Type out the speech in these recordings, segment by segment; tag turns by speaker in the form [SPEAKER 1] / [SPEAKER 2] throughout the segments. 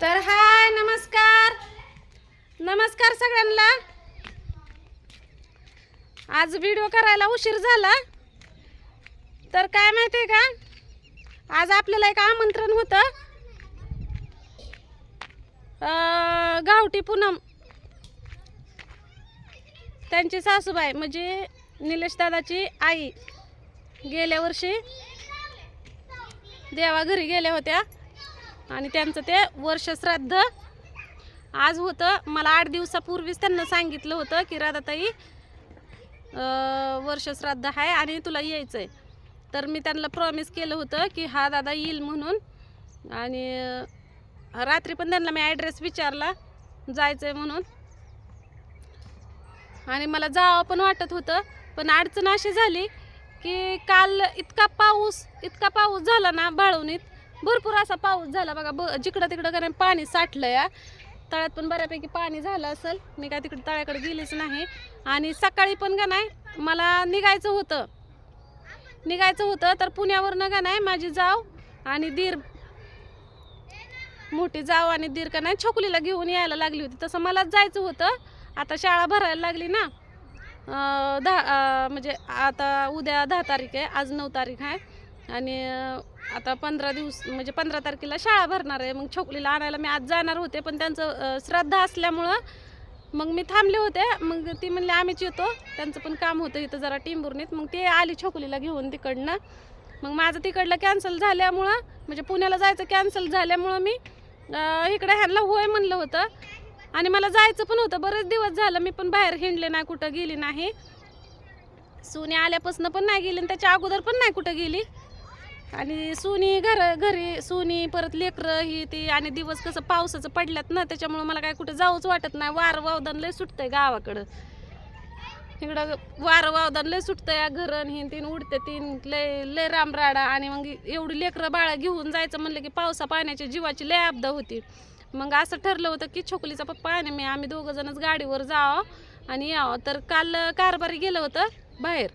[SPEAKER 1] तर हाय नमस्कार. नमस्कार सगळ्यांना. आज व्हिडिओ करायला उशीर झाला. तर काय माहितीये का? आज आपल्याला एक आमंत्रण होतं. गावठी पूनम. त्यांची सासूबाई म्हणजे निलेश दादाची आई गेल्या वर्षी देवा घरी गेल्या होत्या. आणि त्यांचं ते वर्षश्राद्ध आज होतं. मला आठ दिवसापूर्वीच त्यांना सांगितलं होतं की राधाताई अं, वर्षश्राद्ध आहे आणि तुला यायचं आहे तर मी त्यांना प्रॉमिस केलं होतं की हा दादा येईल म्हणून. आणि रात्री पण त्यांना मी ॲड्रेस विचारला जायचं आहे म्हणून. आणि मला जावं पण वाटत होतं पण अडचण अशी झाली की काल इतका पाऊस इतका पाऊस झाला ना बाळवणीत भरपूर असा पाऊस झाला बघा ब जिकडं तिकडं कारण नाही पाणी साठलं या तळ्यात पण बऱ्यापैकी पाणी झालं असेल. मी काय तिकडे तळ्याकडे गेलीच नाही. आणि सकाळी पण का नाही मला निघायचं होतं. निघायचं होतं तर पुण्यावरनं का नाही माझी जाव आणि दीर मोठी जाव आणि दीर का नाही छोकलीला घेऊन यायला लागली होती. तसं मलाच जायचं होतं. आता शाळा भरायला लागली ना. दहा म्हणजे आता उद्या दहा तारीख आहे आज नऊ तारीख आहे. आणि आता पंधरा दिवस म्हणजे पंधरा तारखेला शाळा भरणार आहे. मग छोकलीला आणायला मी आज जाणार होते पण त्यांचं श्रद्धा श्राद्ध असल्यामुळं मग मी थांबले होते. मग ती म्हणले आम्हीच येतो. त्यांचं पण काम होतं इथं जरा टिंबुर्णीत मग ते आली छोकलीला घेऊन तिकडनं. मग माझं तिकडलं कॅन्सल झाल्यामुळं म्हणजे पुण्याला जायचं कॅन्सल झाल्यामुळं मी अं, इकडे ह्यांना होय म्हणलं होतं. आणि मला जायचं पण होतं. बरेच दिवस झालं मी पण बाहेर हिंडले नाही कुठं गेली नाही. सोने आल्यापासून पण नाही गेली आणि त्याच्या अगोदर पण नाही कुठं गेली. आणि सुनी घर घरी सुनी परत लेकरं ही ती आणि दिवस कसं पावसाचं पडल्यात ना त्याच्यामुळं मला काय कुठं जाऊच वाटत नाही. वारं वावदान लय सुटतंय गावाकडं. इकडं वारं वावदान लय सुटतंय या घरन हिन तीन उडते तीन लय लय रामराडा आणि मग एवढी लेकरं बाळा घेऊन जायचं म्हणलं की पावसा पाण्याच्या जीवाची लय आपदा होती. मग असं ठरलं होतं की छोकलीचा पप्पा आणि मी आम्ही दोघं जणच गाडीवर जावं आणि यावं. तर काल कारभारी गेलं होतं बाहेर.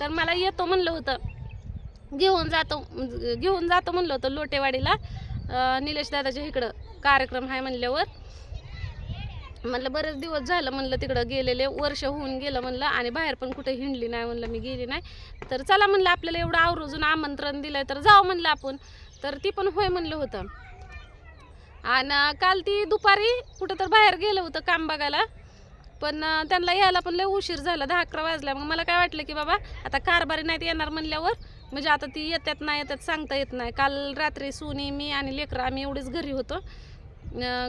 [SPEAKER 1] तर मला येतो म्हणलं होतं. घेऊन जातो घेऊन जातो म्हणलं होतं लोटेवाडीला. निलेश दादाच्या इकडं कार्यक्रम आहे म्हणल्यावर. म्हणलं बरेच दिवस झालं म्हणलं तिकडं गेलेले वर्ष होऊन गेलं म्हणलं आणि बाहेर पण कुठे हिंडली नाही म्हणलं मी गेली नाही. तर चला म्हणलं आपल्याला एवढं आवर्जून आमंत्रण दिलं तर जाऊ म्हणलं आपण. तर ती पण होय म्हणलं होतं. आणि काल ती दुपारी कुठं तर बाहेर गेलं होतं काम बघायला. पण त्यांना यायला पण लय उशीर झाला. दहा अकरा वाजल्या मग मला काय वाटलं की बाबा आता कारभारी नाहीत येणार म्हणल्यावर म्हणजे आता ती येतात नाही येतात सांगता येत नाही. काल रात्री सुनी मी आणि लेकरं आम्ही एवढीच घरी होतो.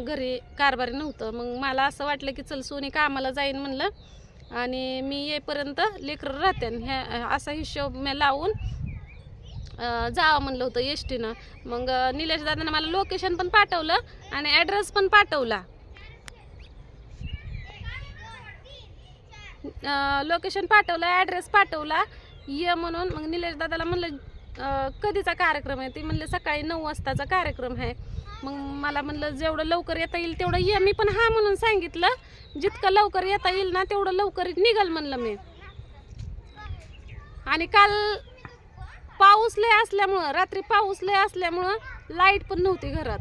[SPEAKER 1] घरी कारभारी नव्हतं. मग मला असं वाटलं की चल सोनी कामाला जाईन म्हणलं. आणि मी येईपर्यंत लेकरं राहतेन ह्या असा हिशोब मी लावून जावं म्हणलं होतं एस टीनं. मग निलेश दादानं मला लोकेशन पण पाठवलं आणि ॲड्रेस पण पाठवला. लोकेशन पाठवलं ॲड्रेस पाठवला ये म्हणून मग निलेश दादाला म्हणलं कधीचा कार्यक्रम आहे? ते म्हणले सकाळी नऊ वाजताचा कार्यक्रम आहे. मग मला म्हणलं जेवढं लवकर येता येईल तेवढं ये. मी पण हा म्हणून सांगितलं जितकं लवकर येता येईल ना तेवढं लवकर निघाल म्हणलं मी. आणि काल पाऊस लय असल्यामुळं रात्री पाऊस लय असल्यामुळं लाइट पण नव्हती घरात.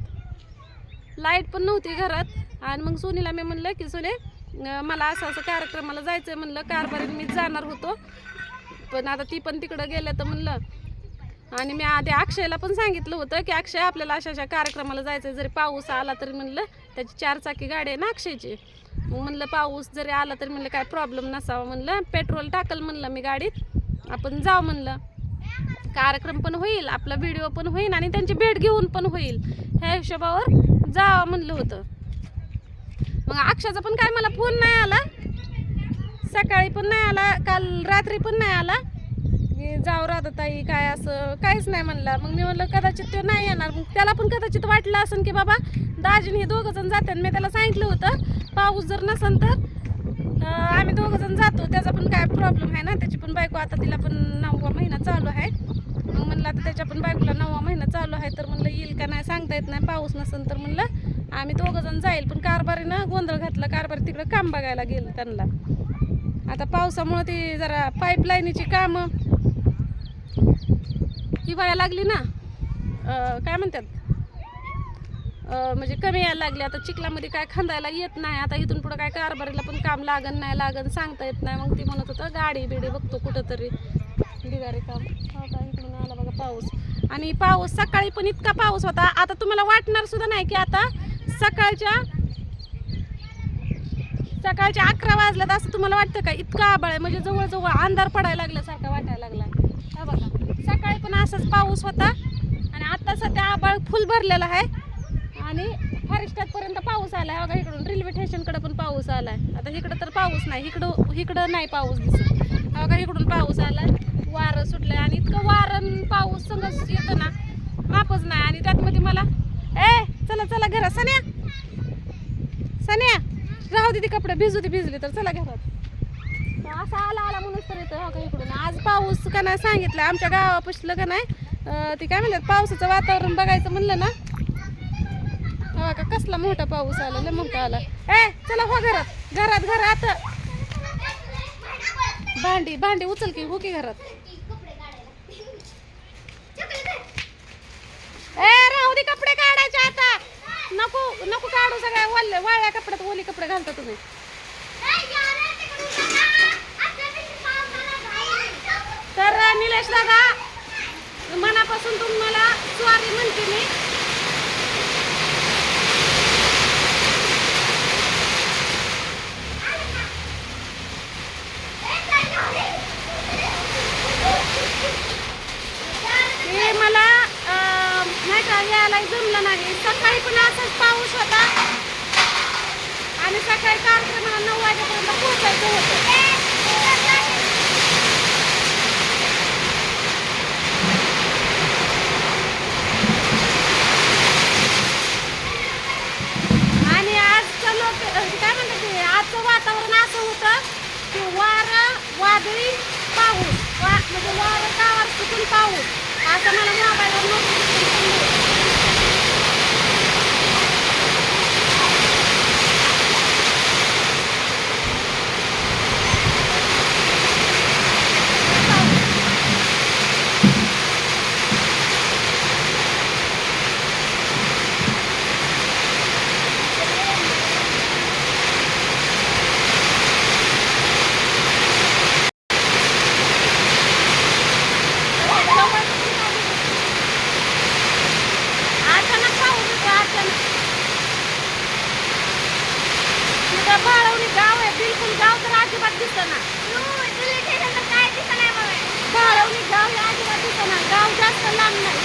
[SPEAKER 1] लाइट पण नव्हती घरात. आणि मग सोनीला मी म्हणलं की सोने मला असं असं कार्यक्रमाला जायचं आहे म्हणलं कारभारीत मी जाणार होतो. पण आता ती पण तिकडं गेलं तर म्हणलं आणि मी आधी अक्षयला पण सांगितलं होतं की अक्षय आपल्याला अशा अशा कार्यक्रमाला जायचं जरी पाऊस आला तरी म्हणलं त्याची चार चाकी गाडी आहे ना अक्षयची. मग म्हणलं पाऊस जरी आला तरी म्हणलं काय प्रॉब्लेम नसावा म्हणलं. पेट्रोल टाकल म्हणलं मी गाडीत. आपण जाऊ म्हणलं. कार्यक्रम पण होईल आपला व्हिडिओ पण होईल आणि त्यांची भेट घेऊन पण होईल. ह्या हिशोबावर जावं म्हणलं होतं. मग अक्षाचा पण काय मला फोन नाही आला. सकाळी पण नाही आला काल रात्री पण नाही आला. की जाऊ राहता ताई काय असं काहीच नाही म्हणला. मग मी म्हणलं कदाचित तो नाही येणार. मग त्याला पण कदाचित वाटलं असेल की बाबा दाजीन हे दोघं जण जातात. मी त्याला सांगितलं होतं पाऊस जर नसेल तर आम्ही दोघं जण जातो. त्याचा पण काय प्रॉब्लेम आहे ना? त्याची पण बायको आता तिला पण नववा महिना चालू आहे. मग म्हणलं आता त्याच्या पण बायकोला नववा महिना चालू आहे. तर म्हणलं येईल का नाही? सांगता येत नाही. पाऊस नसेल तर म्हणलं आम्ही दोघंजण जाईल पण कारभारीनं गोंधळ घातला. कारभारी तिकडं काम बघायला गेलं त्यांना. आता पावसामुळं ती जरा पाईपलाईनीची कामं हिवाळ्या लागली ना. काय म्हणतात? म्हणजे कमी यायला लागली. आता चिखलामध्ये काय खांदायला येत नाही. आता इथून पुढं काय कारभारीला पण काम लागन नाही लागन सांगता येत नाही. मग ती म्हणत होतं गाडी बिडी बघतो कुठंतरी. बिगारी काम. हो इकडून आला बघा पाऊस. आणि पाऊस सकाळी पण इतका पाऊस होता. आता तुम्हाला वाटणार सुद्धा नाही की आता सकाळच्या सकाळच्या अकरा वाजल्यात असं तुम्हाला वाटतं का? इतका आबाळ आहे. म्हणजे जवळजवळ अंधार पडायला लागल्यासारखा वाटायला लागला. हा बघा. सकाळी पण असाच पाऊस होता. आणि आता सध्या आबाळ फुल भरलेला आहे. आणि पर्यंत पाऊस आला आहे बघा इकडून रेल्वे स्टेशनकडे पण पाऊस आला आहे आता इकडं तर पाऊस नाही. इकडं इकडं नाही पाऊस दिसत. हा बघा इकडून पाऊस आलाय. वारं सुटलं आणि इतकं वारं पाऊस संगच येतं ना. मापच नाही. आणि त्यातमध्ये मला ए! चला चला घरात. सन्या. सन्या. राहू दे ती कपडे. भिजू दे भिजले तर चला घरात. असा आला आला म्हणून तर येतो हो का इकडून. आज पाऊस का नाही सांगितलं. आमच्या गावापासलं का नाही. ते काय म्हणतात पावसाचं वातावरण बघायचं म्हणलं ना. हो का कसला मोठा पाऊस आला लय मोठा आला. ए चला हो घरात. घरात घरात. भांडी भांडी उचल की हो की घरात. ए कपडे काढायचे आता. नको नको काढू सगळ्या वाळल्या वाळ्या कपड्यात ओली कपडे घालता तुम्ही. तर निलेश दादा मनापासून तुम्हाला सॉरी म्हणते मी ते मला अं, नाही जमलं नाही. सकाळी पण असाच पाऊस होता. आणि सकाळी कार्यक्रमाला नऊ वाजेपर्यंत पोहोचायचं होतं. आणि आजचं लोक काय म्हणतात ते? आजचं वातावरण असं होतं की वारं वादळी पाऊस. वा म्हणजे वारं कावर सुटून पाऊस. असं मला मोबाईलवर नोटिफिकेशन अचानक पाऊस येतो अचानक तिथं बाळवणी गाव आहे बिलकुल गाव तर अजिबात दिसना. गाव हे अजिबात दिसना गाव जास्त लांब नाही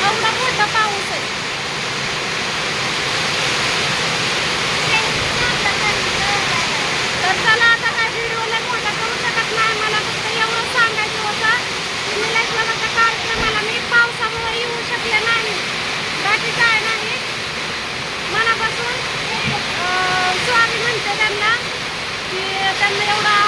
[SPEAKER 1] एवढा मोठा पाऊस आहे तर चला आता काय व्हिडिओला मोठा करू शकत नाही मला फक्त एवढं सांगायचं होतं की निलेश बाबाच्या कार्यक्रमाला मी पावसामुळे येऊ शकले नाही बाकी काय नाही मनापासून